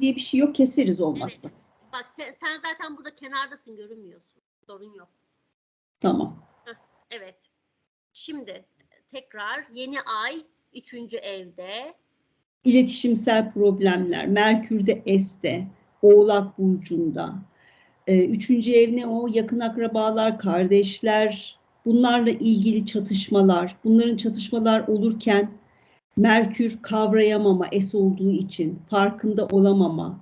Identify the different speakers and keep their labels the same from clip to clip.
Speaker 1: diye bir şey yok. Keseriz olmazsa.
Speaker 2: Evet. Bak sen, sen zaten burada kenardasın görünmüyorsun. Sorun yok.
Speaker 1: Tamam.
Speaker 2: Evet. Şimdi tekrar yeni ay üçüncü evde.
Speaker 1: İletişimsel problemler. Merkür'de S'te, Oğlak Burcu'nda. Ee, üçüncü ev ne o? Yakın akrabalar, kardeşler, bunlarla ilgili çatışmalar. Bunların çatışmalar olurken Merkür kavrayamama, S olduğu için farkında olamama.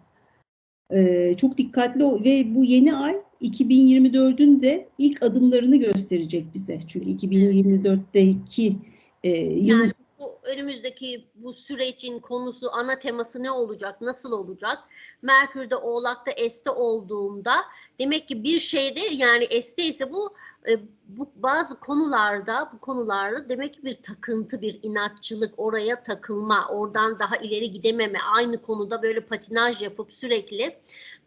Speaker 1: Ee, çok dikkatli ol ve bu yeni ay 2024'ün de ilk adımlarını gösterecek bize. Çünkü 2024'teki e, yılın
Speaker 2: Yani bu önümüzdeki bu sürecin konusu, ana teması ne olacak, nasıl olacak? Merkür'de, Oğlak'ta, Es'te olduğunda demek ki bir şeyde yani Es'te ise bu e, bu bazı konularda bu konularda demek ki bir takıntı, bir inatçılık, oraya takılma, oradan daha ileri gidememe, aynı konuda böyle patinaj yapıp sürekli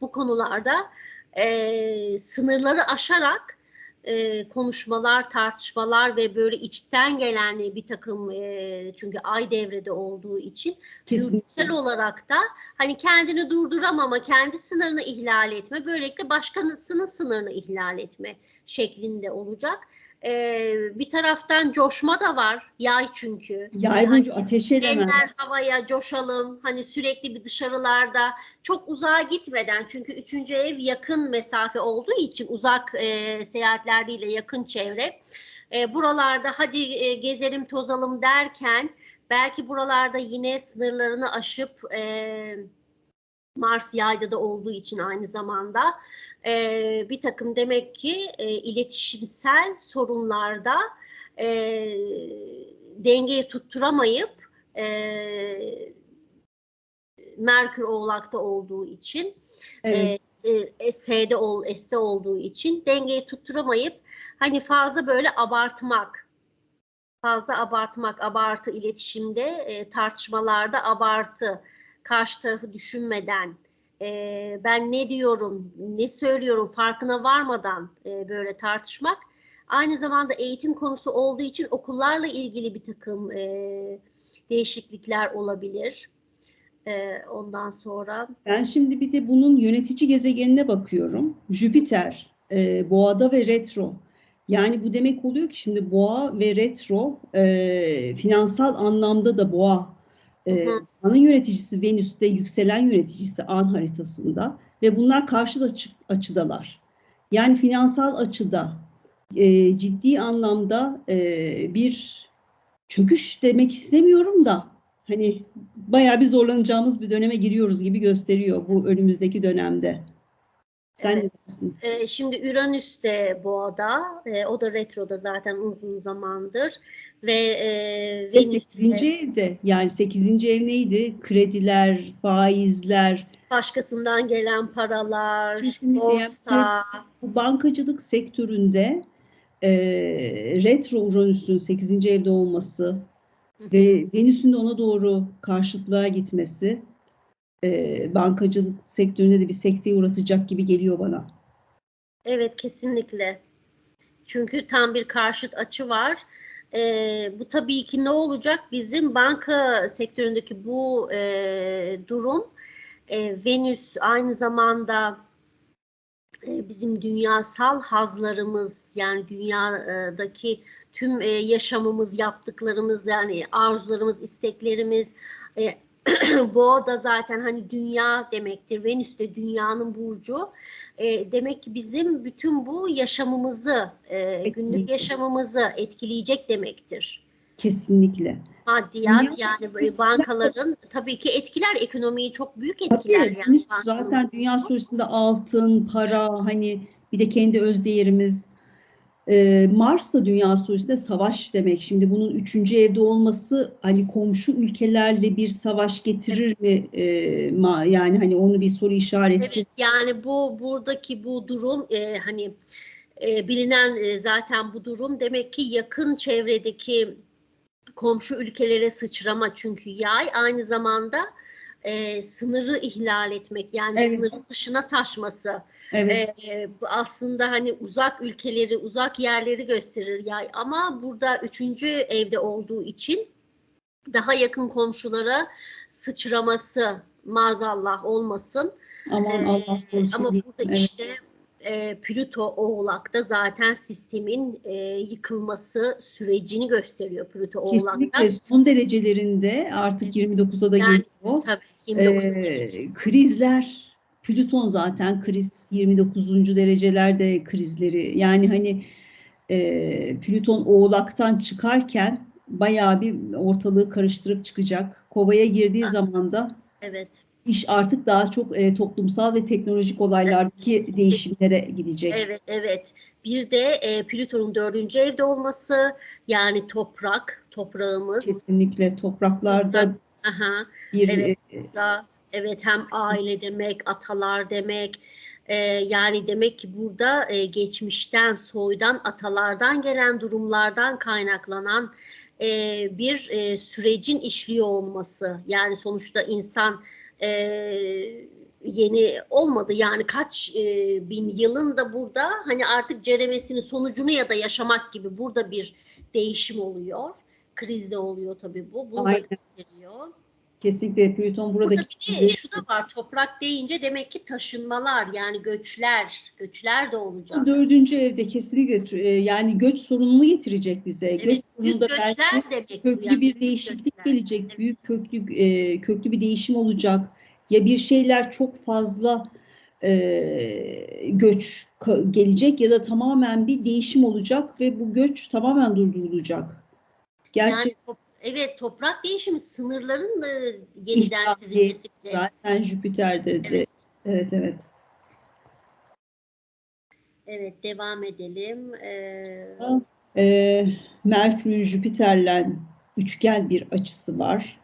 Speaker 2: bu konularda e, sınırları aşarak e, konuşmalar, tartışmalar ve böyle içten gelen bir takım e, çünkü ay devrede olduğu için. Duygusal olarak da hani kendini durduramama, kendi sınırını ihlal etme, böylelikle başkasının sınırını ihlal etme şeklinde olacak. Ee, bir taraftan coşma da var, yay çünkü.
Speaker 1: Yay burcu ateş edemez.
Speaker 2: Eller havaya coşalım, hani sürekli bir dışarılarda çok uzağa gitmeden çünkü üçüncü ev yakın mesafe olduğu için uzak e, seyahatler değil de yakın çevre. E, buralarda hadi e, gezelim tozalım derken belki buralarda yine sınırlarını aşıp e, Mars yayda da olduğu için aynı zamanda e, bir takım demek ki e, iletişimsel sorunlarda e, dengeyi tutturamayıp e, Merkür Oğlak'ta olduğu için
Speaker 1: Evet.
Speaker 2: e, S'de ol, S'de olduğu için dengeyi tutturamayıp hani fazla böyle abartmak fazla abartmak, abartı iletişimde, e, tartışmalarda abartı, karşı tarafı düşünmeden, e, ben ne diyorum, ne söylüyorum farkına varmadan e, böyle tartışmak. Aynı zamanda eğitim konusu olduğu için okullarla ilgili bir takım e, değişiklikler olabilir. E, ondan sonra
Speaker 1: Ben şimdi bir de bunun yönetici gezegenine bakıyorum. Jüpiter, e, Boğa'da ve retro. Yani bu demek oluyor ki şimdi Boğa ve retro e, finansal anlamda da Boğa e, ana yöneticisi Venüs'te yükselen yöneticisi an haritasında ve bunlar karşıt açı, açıdalar. Yani finansal açıda e, ciddi anlamda e, bir çöküş demek istemiyorum da hani bayağı bir zorlanacağımız bir döneme giriyoruz gibi gösteriyor bu önümüzdeki dönemde. Sen
Speaker 2: Evet.
Speaker 1: ne dersin?
Speaker 2: e, şimdi Uranüs de Boğa'da, e, o da retroda zaten uzun zamandır ve e,
Speaker 1: Ve
Speaker 2: Venüs
Speaker 1: 8.
Speaker 2: de-
Speaker 1: evde yani 8. ev neydi? Krediler, faizler,
Speaker 2: başkasından gelen paralar,
Speaker 1: Kesinlikle.
Speaker 2: borsa,
Speaker 1: bu bankacılık sektöründe e, retro Uranüs'ün 8. evde olması ve Venüs'ün de ona doğru karşıtlığa gitmesi e, bankacılık sektöründe de bir sekteye uğratacak gibi geliyor bana.
Speaker 2: evet kesinlikle. Çünkü tam bir karşıt açı var. Ee, bu tabii ki ne olacak? Bizim banka sektöründeki bu e, durum e, Venüs aynı zamanda e, bizim dünyasal hazlarımız yani dünyadaki tüm e, yaşamımız, yaptıklarımız yani arzularımız, isteklerimiz e, Boğa da zaten hani dünya demektir. Venüs de dünyanın burcu. E, demek ki bizim bütün bu yaşamımızı, e, günlük yaşamımızı etkileyecek demektir.
Speaker 1: Kesinlikle.
Speaker 2: Maddiyat
Speaker 1: Dünya
Speaker 2: yani böyle bankaların tabii ki etkiler ekonomiyi çok büyük
Speaker 1: Tabii
Speaker 2: etkiler yani.
Speaker 1: Venüs
Speaker 2: bankanın.
Speaker 1: zaten dünya sosyetesinde altın, para, hani bir de kendi özdeğerimiz. Ee, Mars da dünya sosyetesinde savaş demek. Şimdi bunun üçüncü evde olması hani komşu ülkelerle bir savaş getirir mi? Ee, ma- yani hani onu bir soru işareti.
Speaker 2: Evet yani bu buradaki bu durum e, hani e, bilinen e, zaten bu durum demek ki yakın çevredeki komşu ülkelere sıçrama çünkü yay aynı zamanda e, sınırı ihlal etmek yani
Speaker 1: Evet.
Speaker 2: sınırın dışına taşması.
Speaker 1: Evet.
Speaker 2: E, aslında hani uzak ülkeleri, uzak yerleri gösterir yay ama burada üçüncü evde olduğu için daha yakın komşulara sıçraması maazallah olmasın.
Speaker 1: Aman Allah korusun.
Speaker 2: Ama burada
Speaker 1: Evet.
Speaker 2: işte e, Plüto Oğlak'ta zaten sistemin e, yıkılması sürecini gösteriyor Plüto Oğlak'ta.
Speaker 1: Kesinlikle son derecelerinde artık 29'a da
Speaker 2: Yani
Speaker 1: geliyor.
Speaker 2: Tabii 29'a
Speaker 1: Ee, krizler, Plüton zaten kriz 29. derecelerde krizleri. Yani hani e, Plüton Oğlak'tan çıkarken bayağı bir ortalığı karıştırıp çıkacak. Kovaya girdiği zaman da
Speaker 2: Evet.
Speaker 1: iş artık daha çok e, toplumsal ve teknolojik olaylardaki
Speaker 2: Evet,
Speaker 1: değişimlere gidecek.
Speaker 2: Evet, evet. Bir de e, Plüton'un dördüncü evde olması, yani toprak, toprağımız.
Speaker 1: Kesinlikle topraklarda
Speaker 2: Aha,
Speaker 1: bir
Speaker 2: Evet.
Speaker 1: e,
Speaker 2: da, evet hem aile demek, atalar demek. E, yani demek ki burada e, geçmişten, soydan, atalardan gelen durumlardan kaynaklanan e, bir e, sürecin işliyor olması. Yani sonuçta insan e, yeni olmadı. Yani kaç e, bin yılın da burada hani artık ceremesinin sonucunu ya da yaşamak gibi burada bir değişim oluyor. Krizde oluyor tabii bu. Bunu
Speaker 1: Aynen.
Speaker 2: da gösteriyor.
Speaker 1: Kesinlikle Plüton
Speaker 2: Burada
Speaker 1: buradaki
Speaker 2: bir de şu da var. Toprak deyince demek ki taşınmalar yani göçler, göçler de olacak.
Speaker 1: Dördüncü evde kesinlikle e, yani göç sorununu getirecek bize. göç
Speaker 2: Evet, büyük
Speaker 1: sorununda belki
Speaker 2: göçler demek
Speaker 1: köklü
Speaker 2: yani,
Speaker 1: bir değişiklik
Speaker 2: göçler.
Speaker 1: gelecek.
Speaker 2: Evet.
Speaker 1: Büyük köklü e, köklü bir değişim olacak. Ya bir şeyler çok fazla e, göç gelecek ya da tamamen bir değişim olacak ve bu göç tamamen durdurulacak. Gerçi
Speaker 2: Yani evet toprak değişimi sınırların e, yeniden
Speaker 1: İhtilafli,
Speaker 2: çizilmesi bile.
Speaker 1: zaten Jüpiter'de de
Speaker 2: Evet.
Speaker 1: evet evet.
Speaker 2: Evet devam edelim. Ee,
Speaker 1: Ha. E, Merkür Jüpiter'le üçgen bir açısı var.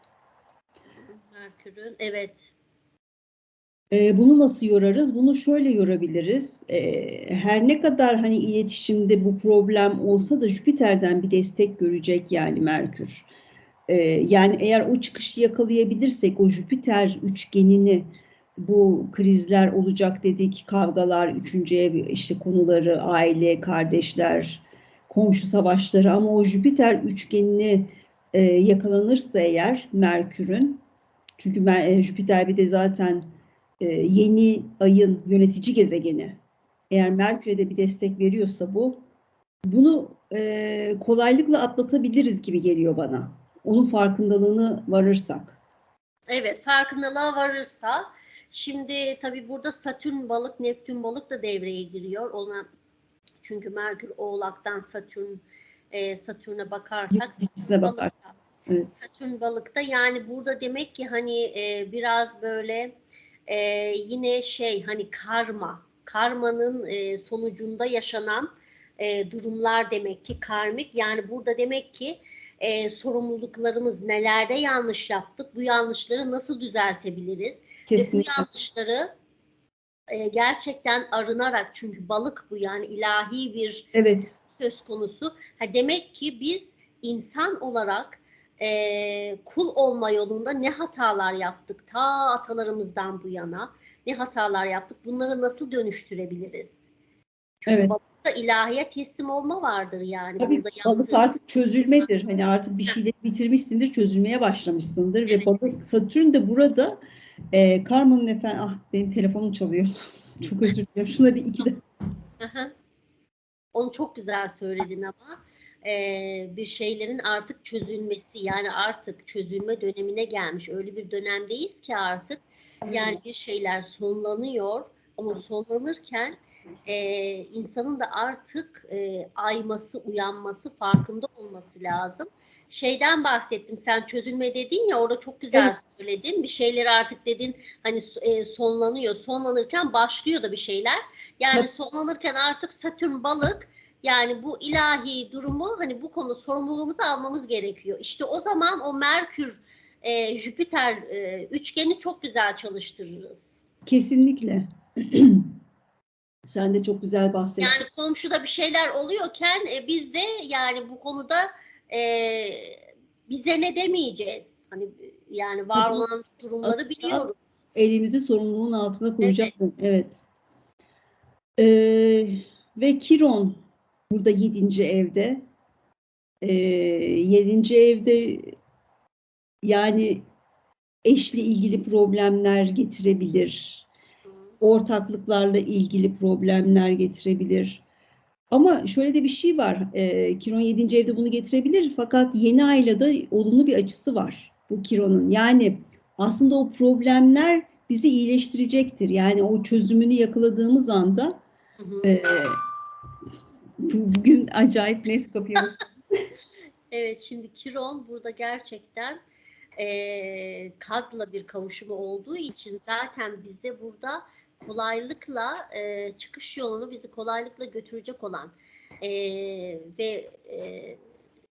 Speaker 2: Merkür'ün evet
Speaker 1: E, bunu nasıl yorarız? Bunu şöyle yorabiliriz. E, her ne kadar hani iletişimde bu problem olsa da Jüpiter'den bir destek görecek yani Merkür. E, yani eğer o çıkışı yakalayabilirsek o Jüpiter üçgenini bu krizler olacak dedik, kavgalar, üçüncü ev işte konuları, aile, kardeşler, komşu savaşları ama o Jüpiter üçgenini e, yakalanırsa eğer Merkür'ün çünkü Mer- e, Jüpiter bir de zaten e, yeni ayın yönetici gezegeni. Eğer Merkür'e de bir destek veriyorsa bu, bunu e, kolaylıkla atlatabiliriz gibi geliyor bana. Onun farkındalığını varırsak.
Speaker 2: Evet, farkındalığa varırsa şimdi tabii burada Satürn balık, Neptün balık da devreye giriyor. Ona çünkü Merkür Oğlak'tan Satürn e, Satürn'e bakarsak
Speaker 1: Yöneticisine bakar.
Speaker 2: balıkta.
Speaker 1: Evet.
Speaker 2: Satürn balıkta yani burada demek ki hani e, biraz böyle e, yine şey hani karma, karmanın e, sonucunda yaşanan e, durumlar demek ki karmik. Yani burada demek ki e, sorumluluklarımız nelerde yanlış yaptık, bu yanlışları nasıl düzeltebiliriz? Ve bu
Speaker 1: Kesinlikle.
Speaker 2: yanlışları e, gerçekten arınarak çünkü balık bu yani ilahi bir
Speaker 1: Evet.
Speaker 2: söz konusu. Ha demek ki biz insan olarak e, kul olma yolunda ne hatalar yaptık ta atalarımızdan bu yana ne hatalar yaptık bunları nasıl dönüştürebiliriz? Çünkü
Speaker 1: Evet.
Speaker 2: Balıkta ilahiye teslim olma vardır yani.
Speaker 1: Tabii
Speaker 2: Burada
Speaker 1: balık artık çözülmedir. Hani artık bir şeyleri bitirmişsindir, çözülmeye başlamışsındır ve
Speaker 2: Evet.
Speaker 1: balık Satürn de burada e, Karma'nın efendim ah benim telefonum çalıyor. Çok özür dilerim. Şuna bir iki de.
Speaker 2: Onu çok güzel söyledin ama eee, bir şeylerin artık çözülmesi yani artık çözülme dönemine gelmiş. Öyle bir dönemdeyiz ki artık yani bir şeyler sonlanıyor ama sonlanırken eee, insanın da artık eee, ayması, uyanması, farkında olması lazım. Şeyden bahsettim. Sen çözülme dedin ya orada çok güzel
Speaker 1: Evet.
Speaker 2: söyledin. Bir şeyleri artık dedin hani eee, sonlanıyor. Sonlanırken başlıyor da bir şeyler. Yani
Speaker 1: Tabii.
Speaker 2: sonlanırken artık Satürn balık yani bu ilahi durumu hani bu konu sorumluluğumuzu almamız gerekiyor. İşte o zaman o Merkür e, Jüpiter e, üçgeni çok güzel çalıştırırız.
Speaker 1: kesinlikle. Sen de çok güzel bahsettin.
Speaker 2: Yani komşuda bir şeyler oluyorken e, biz de yani bu konuda e, bize ne demeyeceğiz. Hani yani var
Speaker 1: Tabii.
Speaker 2: olan durumları
Speaker 1: Atacağız.
Speaker 2: biliyoruz.
Speaker 1: Elimizi sorumluluğun altına koyacağız. Evet. Ee, ve Kiron burada yedinci evde. Ee, yedinci evde yani eşle ilgili problemler getirebilir. Ortaklıklarla ilgili problemler getirebilir. Ama şöyle de bir şey var. E, Kiron 7. evde bunu getirebilir fakat yeni ayla da olumlu bir açısı var bu Kiron'un. Yani aslında o problemler bizi iyileştirecektir. Yani o çözümünü yakaladığımız anda
Speaker 2: Hı hı.
Speaker 1: e, bugün acayip Nescafe
Speaker 2: Evet şimdi Kiron burada gerçekten eee Kad'la bir kavuşumu olduğu için zaten bize burada kolaylıkla eee, çıkış yolunu bizi kolaylıkla götürecek olan eee, ve eee,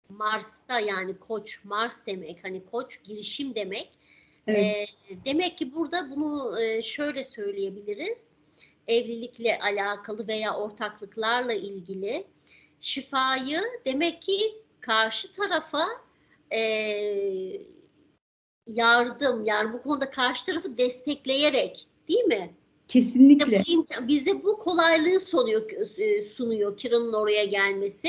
Speaker 2: Mars'ta yani Koç Mars demek hani Koç girişim demek.
Speaker 1: Evet.
Speaker 2: Eee, demek ki burada bunu eee, şöyle söyleyebiliriz. Evlilikle alakalı veya ortaklıklarla ilgili şifayı demek ki karşı tarafa eee, yardım yani bu konuda karşı tarafı destekleyerek değil mi?
Speaker 1: Kesinlikle.
Speaker 2: bize bu kolaylığı sunuyor, e, sunuyor Kira'nın oraya gelmesi.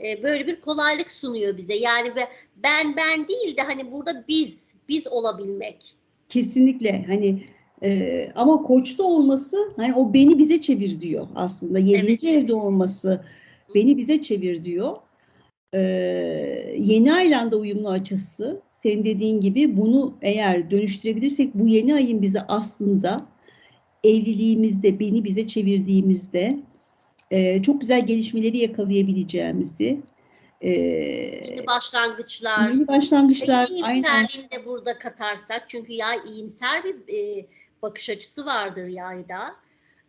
Speaker 2: E, Böyle bir kolaylık sunuyor bize. Yani ben ben değil de hani burada biz, biz olabilmek.
Speaker 1: Kesinlikle hani e, ama koçta olması hani o beni bize çevir diyor aslında. Yedinci evde olması beni bize çevir diyor. E, yeni ayla da uyumlu açısı senin dediğin gibi bunu eğer dönüştürebilirsek bu yeni ayın bize aslında evliliğimizde beni bize çevirdiğimizde e, çok güzel gelişmeleri yakalayabileceğimizi e,
Speaker 2: Yeni başlangıçlar.
Speaker 1: yeni başlangıçlar aynen
Speaker 2: iyimserliğini de burada katarsak çünkü yay iyimser bir e, bakış açısı vardır yayda.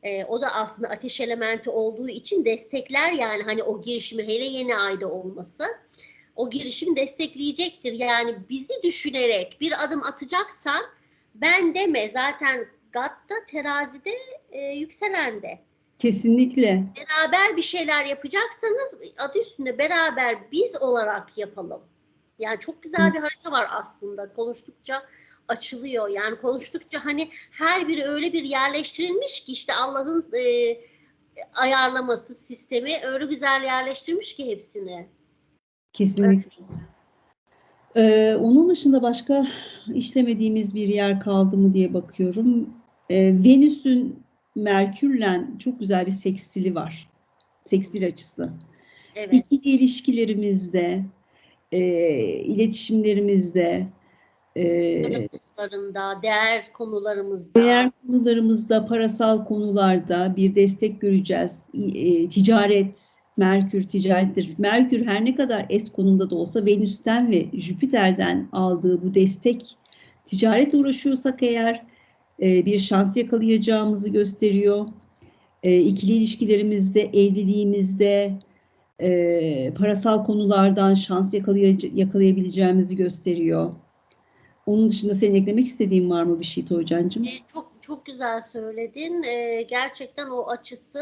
Speaker 2: E, o da aslında ateş elementi olduğu için destekler yani hani o girişimi hele yeni ayda olması o girişim destekleyecektir. Yani bizi düşünerek bir adım atacaksan ben deme zaten Gat'ta terazide e, yükselende.
Speaker 1: kesinlikle
Speaker 2: Beraber bir şeyler yapacaksanız adı üstünde beraber biz olarak yapalım. Yani çok güzel bir harita var aslında. Konuştukça açılıyor. Yani konuştukça hani her biri öyle bir yerleştirilmiş ki işte Allah'ın e, ayarlaması, sistemi öyle güzel yerleştirmiş ki hepsini.
Speaker 1: kesinlikle. Ee, onun dışında başka işlemediğimiz bir yer kaldı mı diye bakıyorum. Ee, Venüs'ün Merkür'le çok güzel bir sekstili var. Sekstil açısı.
Speaker 2: Evet.
Speaker 1: İkili ilişkilerimizde, e, iletişimlerimizde, e,
Speaker 2: konularında, değer konularımızda.
Speaker 1: Diğer konularımızda, parasal konularda bir destek göreceğiz. E, ticaret, Merkür ticarettir. Merkür her ne kadar es konumda da olsa Venüs'ten ve Jüpiter'den aldığı bu destek ticaretle uğraşıyorsak eğer e, bir şans yakalayacağımızı gösteriyor. E, ikili ilişkilerimizde, evliliğimizde e, parasal konulardan şans yakalay- yakalayabileceğimizi gösteriyor. Onun dışında senin eklemek istediğin var mı bir şey Toycan'cığım?
Speaker 2: E, çok çok güzel söyledin. E, gerçekten o açısı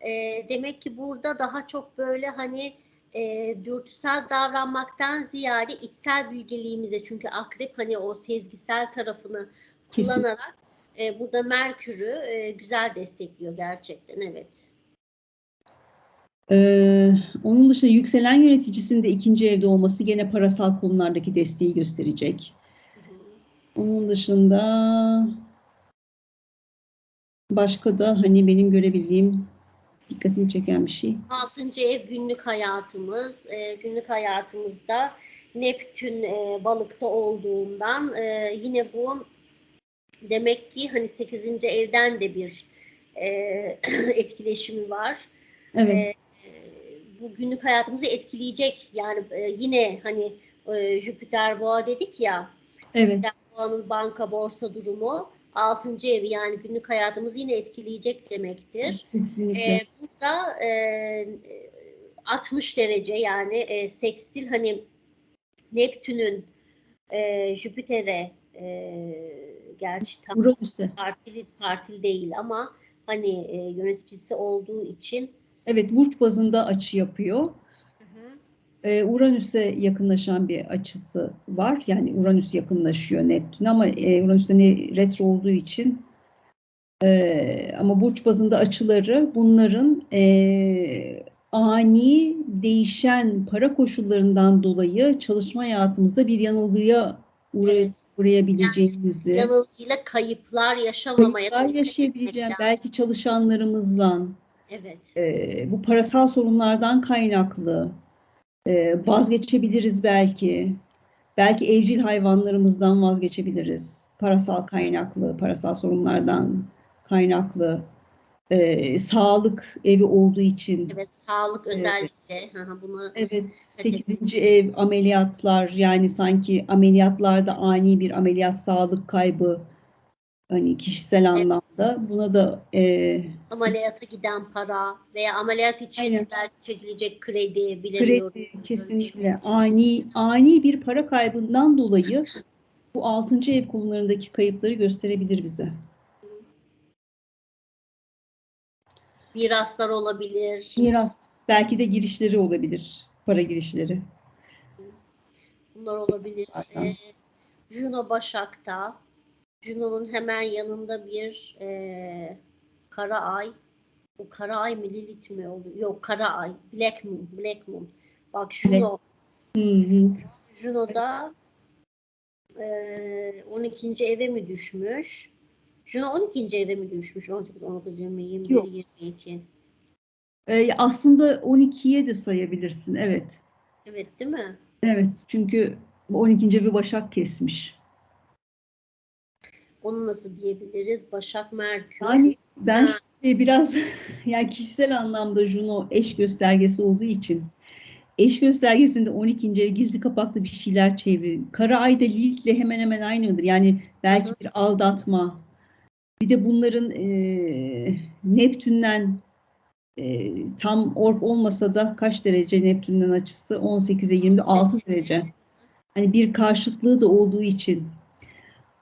Speaker 2: e, demek ki burada daha çok böyle hani e, dürtüsel davranmaktan ziyade içsel bilgeliğimize çünkü akrep hani o sezgisel tarafını
Speaker 1: Kesin.
Speaker 2: kullanarak e, burada Merkür'ü e, güzel destekliyor gerçekten evet.
Speaker 1: Ee, onun dışında yükselen yöneticisinin de ikinci evde olması gene parasal konulardaki desteği gösterecek. Onun dışında başka da hani benim görebildiğim dikkatimi çeken bir şey.
Speaker 2: Altıncı ev günlük hayatımız. E, günlük hayatımızda Neptün e, balıkta olduğundan e, yine bu demek ki hani 8. evden de bir e, etkileşimi var.
Speaker 1: Evet,
Speaker 2: E, bu günlük hayatımızı etkileyecek. Yani e, yine hani e, Jüpiter boğa dedik ya.
Speaker 1: evet,
Speaker 2: Jüpiter boğanın banka borsa durumu 6. evi yani günlük hayatımızı yine etkileyecek demektir.
Speaker 1: kesinlikle.
Speaker 2: Ee, burada e, 60 derece yani e, sekstil hani Neptün'ün e, Jüpiter'e e, gerçi tam
Speaker 1: Uranüs'e.
Speaker 2: partili partili değil ama hani e, yöneticisi olduğu için
Speaker 1: Evet, burç bazında açı yapıyor. Ee, Uranüs'e yakınlaşan bir açısı var. Yani Uranüs yakınlaşıyor Neptün ama e, Uranüs'te ne retro olduğu için e, ama burç bazında açıları bunların e, ani değişen para koşullarından dolayı çalışma hayatımızda bir yanılgıya uğray- uğrayabileceğimizi,
Speaker 2: Yanılgıyla kayıplar yaşamamaya
Speaker 1: kayıplar yaşayabileceğim belki çalışanlarımızla,
Speaker 2: Evet.
Speaker 1: e, bu parasal sorunlardan kaynaklı e, vazgeçebiliriz belki. Belki evcil hayvanlarımızdan vazgeçebiliriz. Parasal kaynaklı, parasal sorunlardan kaynaklı. E, sağlık evi olduğu için.
Speaker 2: Evet, sağlık özellikle. Hı, Bunu
Speaker 1: Evet, 8. ev ameliyatlar yani sanki ameliyatlarda ani bir ameliyat sağlık kaybı hani kişisel anlamda buna da e,
Speaker 2: ameliyata giden para veya ameliyat için
Speaker 1: Aynen.
Speaker 2: belki çekilecek kredi bilemiyorum.
Speaker 1: kredi kesinlikle ani ani bir para kaybından dolayı bu 6. ev konularındaki kayıpları gösterebilir bize.
Speaker 2: Miraslar olabilir.
Speaker 1: Miras belki de girişleri olabilir. Para girişleri.
Speaker 2: Bunlar olabilir.
Speaker 1: Zaten.
Speaker 2: Ee, Juno Başak'ta. Juno'nun hemen yanında bir e, kara ay. Bu kara ay mı Lilith mi oluyor? Yok kara ay. Black Moon. Black Moon. Bak Juno.
Speaker 1: Hı.
Speaker 2: Juno'da e, 12. eve mi düşmüş? Juno 12. eve mi düşmüş? 18, 19, 20, 21,
Speaker 1: Yok.
Speaker 2: 22.
Speaker 1: E, aslında 12'ye de sayabilirsin. Evet.
Speaker 2: Evet değil mi?
Speaker 1: Evet. Çünkü bu 12. evi Başak kesmiş.
Speaker 2: Onu nasıl diyebiliriz? Başak Merkür.
Speaker 1: Yani ben
Speaker 2: Ha.
Speaker 1: şöyle biraz yani kişisel anlamda Juno eş göstergesi olduğu için eş göstergesinde 12. ev gizli kapaklı bir şeyler çeviriyor. Kara ay da Lilith'le hemen hemen aynıdır. Yani belki
Speaker 2: hı.
Speaker 1: bir aldatma. Bir de bunların eee Neptün'den eee, tam orb olmasa da kaç derece Neptün'den açısı? 18'e 26 derece. Hani bir karşıtlığı da olduğu için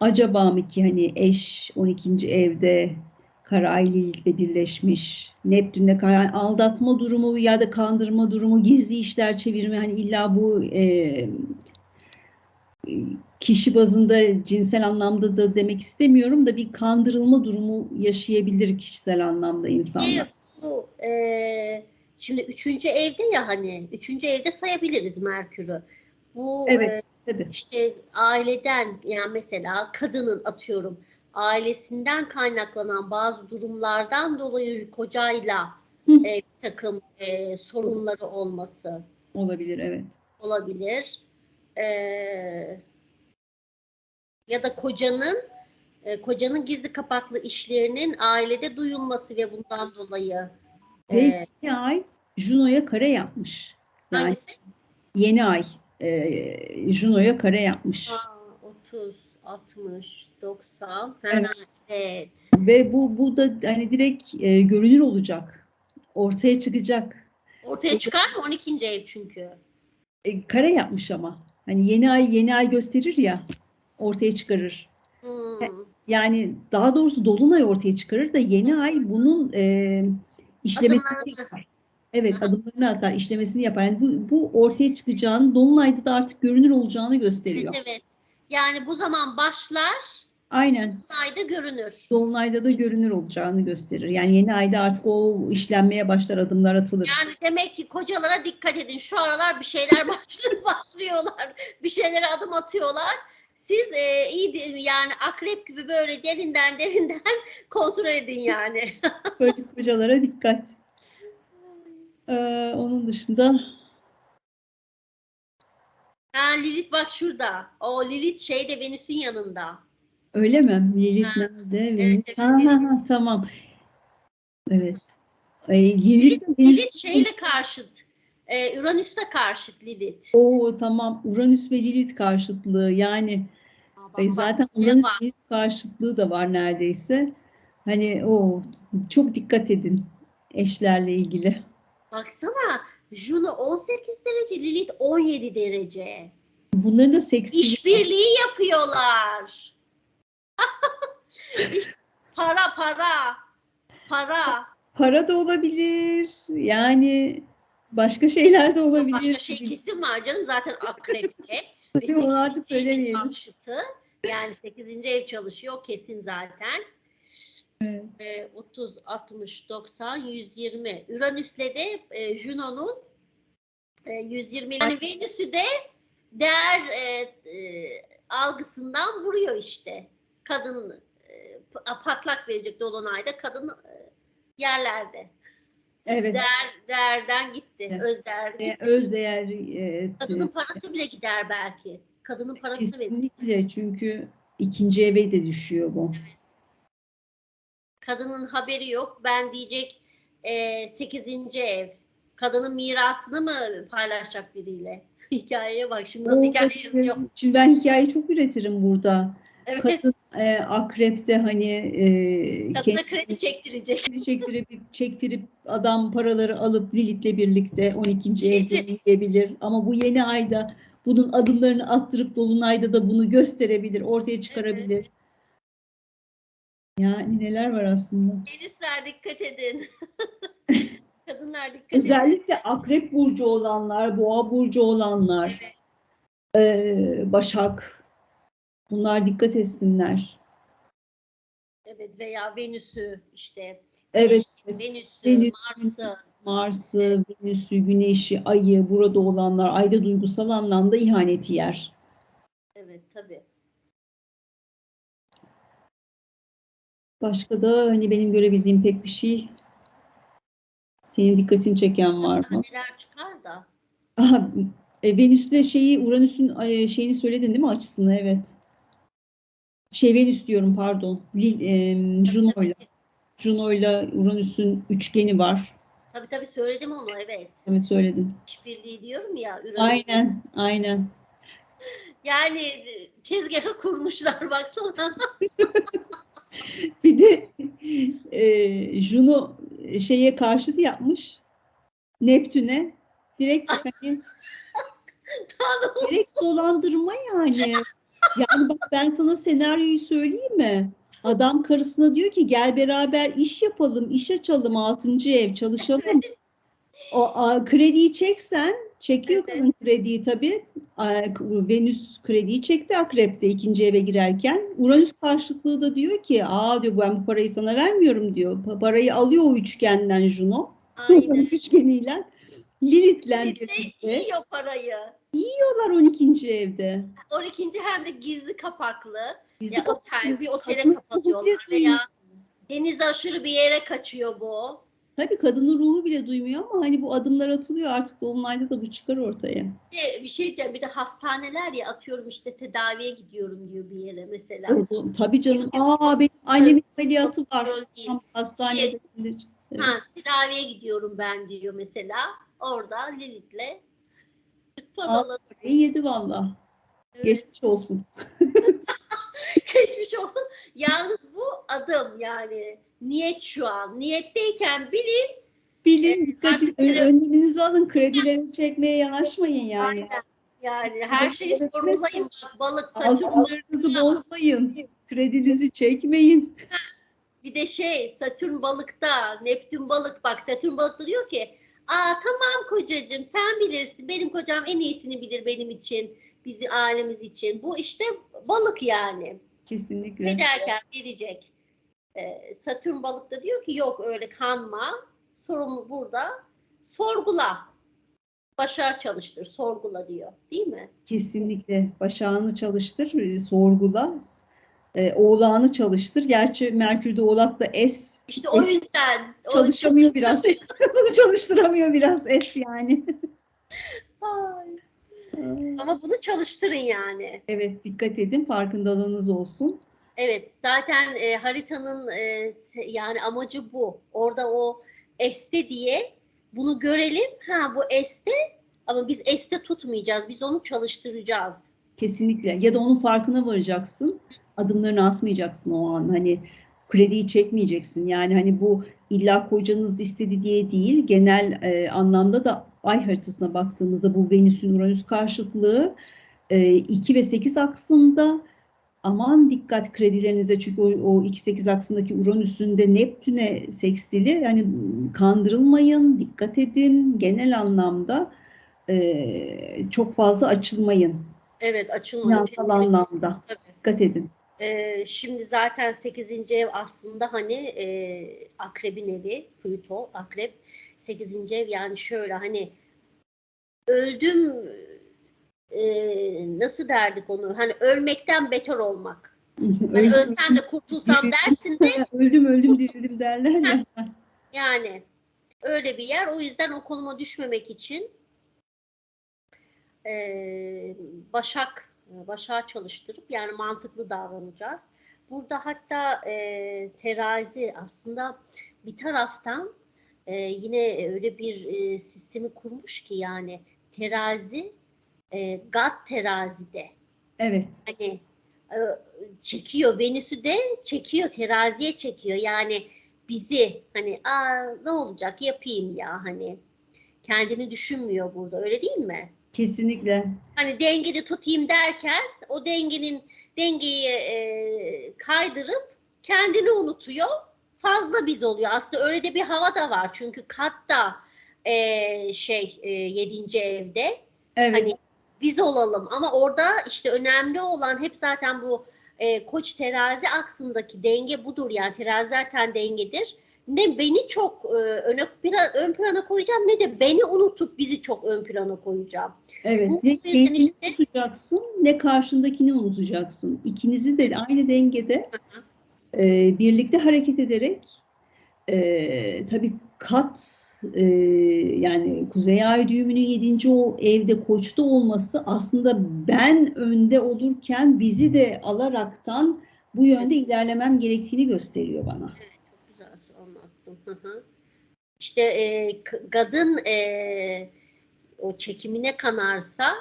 Speaker 1: acaba mı ki hani eş 12. evde Kara Lilith'le birleşmiş. Neptün'de kara yani aldatma durumu ya da kandırma durumu, gizli işler çevirme hani illa bu e, kişi bazında cinsel anlamda da demek istemiyorum da bir kandırılma durumu yaşayabilir kişisel anlamda insanlar.
Speaker 2: Bu e, şimdi üçüncü evde ya hani üçüncü evde sayabiliriz Merkür'ü. Bu
Speaker 1: Evet.
Speaker 2: e,
Speaker 1: Tabii.
Speaker 2: işte aileden yani mesela kadının atıyorum ailesinden kaynaklanan bazı durumlardan dolayı kocayla
Speaker 1: Hı.
Speaker 2: e, bir takım e, sorunları olması
Speaker 1: Olabilir evet.
Speaker 2: olabilir. E, ya da kocanın e, kocanın gizli kapaklı işlerinin ailede duyulması ve bundan dolayı e,
Speaker 1: ay Juno'ya kare yapmış. Yani
Speaker 2: hangisi?
Speaker 1: yeni ay e, Juno'ya kare yapmış.
Speaker 2: Aa, 30, 60, 90.
Speaker 1: Evet.
Speaker 2: Evet.
Speaker 1: Ve bu bu da hani direkt e, görünür olacak. Ortaya çıkacak.
Speaker 2: Ortaya çıkar mı? 12. ev çünkü.
Speaker 1: E, kare yapmış ama. Hani yeni ay yeni ay gösterir ya. Ortaya çıkarır.
Speaker 2: Hmm.
Speaker 1: Yani daha doğrusu dolunay ortaya çıkarır da yeni ay bunun e, işlemesini
Speaker 2: Adımlarını.
Speaker 1: yapar. Evet adımlarını atar, işlemesini yapar. Yani bu, bu ortaya çıkacağını, dolunayda da artık görünür olacağını
Speaker 2: Evet
Speaker 1: gösteriyor.
Speaker 2: evet. Yani bu zaman başlar,
Speaker 1: Aynen.
Speaker 2: ayda görünür.
Speaker 1: Dolunayda da görünür olacağını gösterir. Yani yeni ayda artık o işlenmeye başlar, adımlar atılır.
Speaker 2: Yani demek ki kocalara dikkat edin. Şu aralar bir şeyler başlıyor, başlıyorlar. Bir şeylere adım atıyorlar. Siz e, iyi yani akrep gibi böyle derinden derinden kontrol edin yani.
Speaker 1: Böyle kocalara dikkat. Ee, onun dışında
Speaker 2: Ha Lilith bak şurada. O Lilith şeyde Venüs'ün yanında.
Speaker 1: öyle mi? Lilith
Speaker 2: Ha,
Speaker 1: nerede?
Speaker 2: evet,
Speaker 1: Venüs.
Speaker 2: evet,
Speaker 1: Ha, ha,
Speaker 2: Venüs.
Speaker 1: ha, tamam. Evet. Ee, Lilith, Venüs-
Speaker 2: Lilith şeyle karşıt. E, Uranüs'te karşıt Lilith.
Speaker 1: Oo, tamam. Uranüs ve Lilith karşıtlığı. Yani e, zaten
Speaker 2: şeye
Speaker 1: Uranüs
Speaker 2: bak.
Speaker 1: Lilith karşıtlığı da var neredeyse. Hani o çok dikkat edin eşlerle ilgili.
Speaker 2: Baksana Juno 18 derece, Lilith 17 derece.
Speaker 1: Bunların da seks
Speaker 2: İşbirliği yapıyorlar. İşte para para. Para.
Speaker 1: para da olabilir. Yani başka şeyler de olabilir.
Speaker 2: Başka şey kesin var canım zaten akrepte. Ve
Speaker 1: onu artık
Speaker 2: 8. evin
Speaker 1: söylemeyelim.
Speaker 2: karşıtı. Yani 8. ev çalışıyor kesin zaten.
Speaker 1: Evet.
Speaker 2: Ee, 30, 60, 90, 120. Uranüs'le de e, Juno'nun e, 120 yani Venüs'ü de değer e, e, algısından vuruyor işte. Kadın e, pa- patlak verecek dolunayda kadın e, yerlerde.
Speaker 1: Evet.
Speaker 2: Değer, değerden gitti.
Speaker 1: Evet.
Speaker 2: Öz değer.
Speaker 1: E, öz değer e,
Speaker 2: Kadının parası bile gider belki. Kadının parası verir.
Speaker 1: kesinlikle çünkü ikinci eve de düşüyor bu.
Speaker 2: Kadının haberi yok. Ben diyecek e, 8. ev. Kadının mirasını mı paylaşacak biriyle? Hikayeye bak şimdi nasıl
Speaker 1: O-
Speaker 2: hikaye yazıyor.
Speaker 1: Şimdi ben hikayeyi çok üretirim burada.
Speaker 2: Evet.
Speaker 1: Kadın e, akrepte hani e,
Speaker 2: Kadına kredi çektirecek.
Speaker 1: kredi çektirip, çektirip adam paraları alıp Lilith'le birlikte 12. evde yiyebilir. Ama bu yeni ayda bunun adımlarını attırıp Dolunay'da da bunu gösterebilir, ortaya çıkarabilir. Yani neler var aslında.
Speaker 2: Venüsler dikkat edin. Kadınlar dikkat edin.
Speaker 1: Özellikle akrep burcu olanlar, boğa burcu olanlar,
Speaker 2: Evet.
Speaker 1: e, başak bunlar dikkat etsinler.
Speaker 2: Evet veya Venüs'ü işte.
Speaker 1: Evet,
Speaker 2: Venüs'ü,
Speaker 1: Venüs,
Speaker 2: Mars'ı.
Speaker 1: Mars'ı, Venüs'ü, Güneş'i, Ay'ı burada olanlar ayda duygusal anlamda ihaneti yer.
Speaker 2: Evet tabii.
Speaker 1: Başka da hani benim görebildiğim pek bir şey senin dikkatini çeken var mı?
Speaker 2: Neler çıkar da.
Speaker 1: Aha, e, Venüs'te şeyi Uranüs'ün e, şeyini söyledin değil mi açısını? Evet. Şey Venüs diyorum pardon. Lil, e, Juno'yla. Juno'yla Uranüs'ün üçgeni var.
Speaker 2: Tabii tabii söyledim onu evet.
Speaker 1: Evet söyledin.
Speaker 2: İşbirliği diyorum ya. Uranüs.
Speaker 1: Aynen, aynen.
Speaker 2: Yani tezgahı kurmuşlar baksana.
Speaker 1: Bir de e, Juno şeye karşıt yapmış. Neptün'e direkt hani direkt dolandırma yani. Yani bak ben sana senaryoyu söyleyeyim mi? Adam karısına diyor ki gel beraber iş yapalım, iş açalım, altıncı ev çalışalım. O a, krediyi çeksen, çekiyor
Speaker 2: Evet.
Speaker 1: kadın krediyi tabii. A, Venüs krediyi çekti akrepte ikinci eve girerken. Uranüs karşıtlığı da diyor ki aa diyor ben bu parayı sana vermiyorum diyor. Pa- Parayı alıyor o üçgenden Juno.
Speaker 2: Aynen.
Speaker 1: Uranüs üçgeniyle. Lilith'le
Speaker 2: Bir de
Speaker 1: birlikte
Speaker 2: yiyor parayı.
Speaker 1: yiyorlar 12. evde.
Speaker 2: 12. hem de gizli kapaklı.
Speaker 1: Gizli
Speaker 2: Ya otel, bir otele
Speaker 1: Kadın
Speaker 2: kapatıyorlar
Speaker 1: bile
Speaker 2: veya denize aşırı bir yere kaçıyor bu.
Speaker 1: Tabii kadının ruhu bile duymuyor ama hani bu adımlar atılıyor artık Dolunay'da da bu çıkar ortaya.
Speaker 2: Bir de bir şey diyeceğim bir de hastaneler ya atıyorum işte tedaviye gidiyorum diyor bir yere mesela.
Speaker 1: O- Tabii canım. Aa benim annemin ameliyatı var. Tam hastanede. Evet.
Speaker 2: Ha, tedaviye gidiyorum ben diyor mesela. Orada Lilith'le paraları
Speaker 1: Parayı yedi valla. Geçmiş olsun.
Speaker 2: geçmiş olsun. Yalnız bu adım yani niyet şu an. Niyetteyken bilin
Speaker 1: Bilin dikkat edin. Önleminizi alın. Kredileri çekmeye yanaşmayın yani.
Speaker 2: Aynen. Yani her şeyi
Speaker 1: Evet,
Speaker 2: sorgulayın. Balık, satürn,
Speaker 1: Altınızı bozmayın. Kredinizi çekmeyin.
Speaker 2: bir de şey Satürn balıkta, Neptün balık. Bak Satürn balıkta diyor ki Aa tamam kocacığım sen bilirsin. Benim kocam en iyisini bilir benim için. Bizi ailemiz için. Bu işte balık yani.
Speaker 1: Kesinlikle.
Speaker 2: Derken verecek. Ee, Satürn balıkta diyor ki yok öyle kanma. Sorun burada. Sorgula. Başa çalıştır. Sorgula diyor. Değil mi?
Speaker 1: Kesinlikle. Başağını çalıştır, e, sorgula. E, oğlağını çalıştır. Gerçi Merkür'de oğlakta es.
Speaker 2: İşte o yüzden. o
Speaker 1: Çalışamıyor biraz.
Speaker 2: çalıştır-
Speaker 1: Bunu çalıştıramıyor biraz es yani.
Speaker 2: Ay. Ama bunu çalıştırın yani.
Speaker 1: Evet dikkat edin farkındalığınız olsun.
Speaker 2: Evet, zaten e, haritanın e, yani amacı bu. Orada o este diye bunu görelim. Ha bu este ama biz este tutmayacağız. Biz onu çalıştıracağız.
Speaker 1: Kesinlikle. Ya da onun farkına varacaksın. Adımlarını atmayacaksın o an. Hani krediyi çekmeyeceksin. Yani hani bu illa kocanız istedi diye değil. Genel e, anlamda da ay haritasına baktığımızda bu Venüs'ün Uranüs karşıtlığı 2 ve 8 aksında aman dikkat kredilerinize çünkü o, o 2-8 aksındaki Uranüs'ün de Neptün'e sekstili. Yani kandırılmayın, dikkat edin. Genel anlamda e, çok fazla açılmayın.
Speaker 2: Evet, açılmıyor.
Speaker 1: Finansal anlamda.
Speaker 2: Tabii.
Speaker 1: Dikkat edin.
Speaker 2: E, şimdi zaten 8. ev aslında hani e, akrebin evi, Plüto, akrep. 8. ev yani şöyle hani öldüm e, nasıl derdik onu? Hani ölmekten beter olmak. Hani ölsen de kurtulsam dersin de
Speaker 1: öldüm öldüm dirildim derler ya.
Speaker 2: yani öyle bir yer. O yüzden o konuma düşmemek için e, Başak Başak'ı çalıştırıp yani mantıklı davranacağız. Burada hatta e, terazi aslında bir taraftan e, yine öyle bir e, sistemi kurmuş ki yani terazi e, God terazide
Speaker 1: Evet.
Speaker 2: hani e, çekiyor Venüs'ü de çekiyor teraziye çekiyor yani bizi hani aa ne olacak yapayım ya hani kendini düşünmüyor burada öyle değil mi?
Speaker 1: Kesinlikle.
Speaker 2: Hani dengede tutayım derken o dengenin dengeyi e, kaydırıp kendini unutuyor fazla biz oluyor aslında öyle de bir hava da var çünkü katta e, şey e, yedinci evde
Speaker 1: Evet.
Speaker 2: Hani biz olalım ama orada işte önemli olan hep zaten bu e, koç terazi aksındaki denge budur yani terazi zaten dengedir. Ne beni çok e, öne pla- ön plana koyacağım ne de beni unutup bizi çok ön plana koyacağım.
Speaker 1: Evet.
Speaker 2: Bu
Speaker 1: Ne kendini
Speaker 2: işte-
Speaker 1: unutacaksın ne karşındakini unutacaksın. İkinizi de aynı dengede e, birlikte hareket ederek e, tabii kat e, yani Kuzey Ay düğümünün yedinci o evde koçta olması aslında ben önde olurken bizi de alaraktan bu yönde ilerlemem gerektiğini gösteriyor bana.
Speaker 2: Evet. Hı hı. İşte e, kadın e, o çekimine kanarsa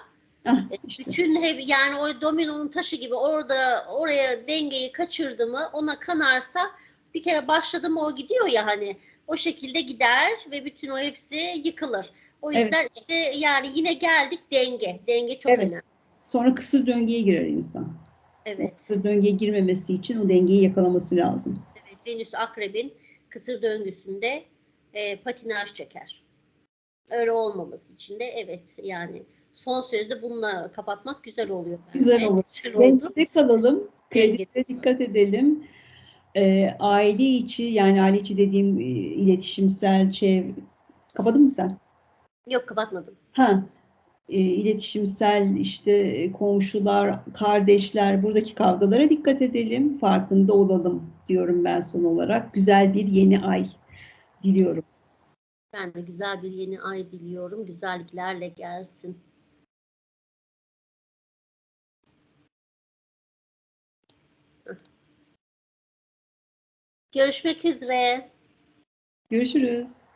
Speaker 1: Ah,
Speaker 2: E,
Speaker 1: işte.
Speaker 2: Bütün hep yani o dominonun taşı gibi orada oraya dengeyi kaçırdı mı ona kanarsa bir kere başladı mı o gidiyor ya hani o şekilde gider ve bütün o hepsi yıkılır. O
Speaker 1: Evet.
Speaker 2: yüzden işte yani yine geldik denge. Denge çok
Speaker 1: Evet.
Speaker 2: önemli.
Speaker 1: Sonra kısır döngüye girer insan. O
Speaker 2: Evet.
Speaker 1: kısır döngüye girmemesi için o dengeyi yakalaması lazım.
Speaker 2: evet. Venüs akrebin kısır döngüsünde e, patinaj çeker. Öyle olmaması için de evet yani son sözde bununla kapatmak güzel oluyor. bence.
Speaker 1: Güzel olur.
Speaker 2: Güzel oldu.
Speaker 1: Kalalım. Kredilere dikkat edelim. Ee, aile içi yani aile içi dediğim e, iletişimsel çev... Kapadın mı sen?
Speaker 2: Yok kapatmadım.
Speaker 1: Ha, e, iletişimsel işte e, komşular, kardeşler buradaki kavgalara dikkat edelim. Farkında olalım diyorum ben son olarak. Güzel bir yeni ay diliyorum.
Speaker 2: Ben de güzel bir yeni ay diliyorum. Güzelliklerle gelsin. Görüşmek üzere.
Speaker 1: Görüşürüz.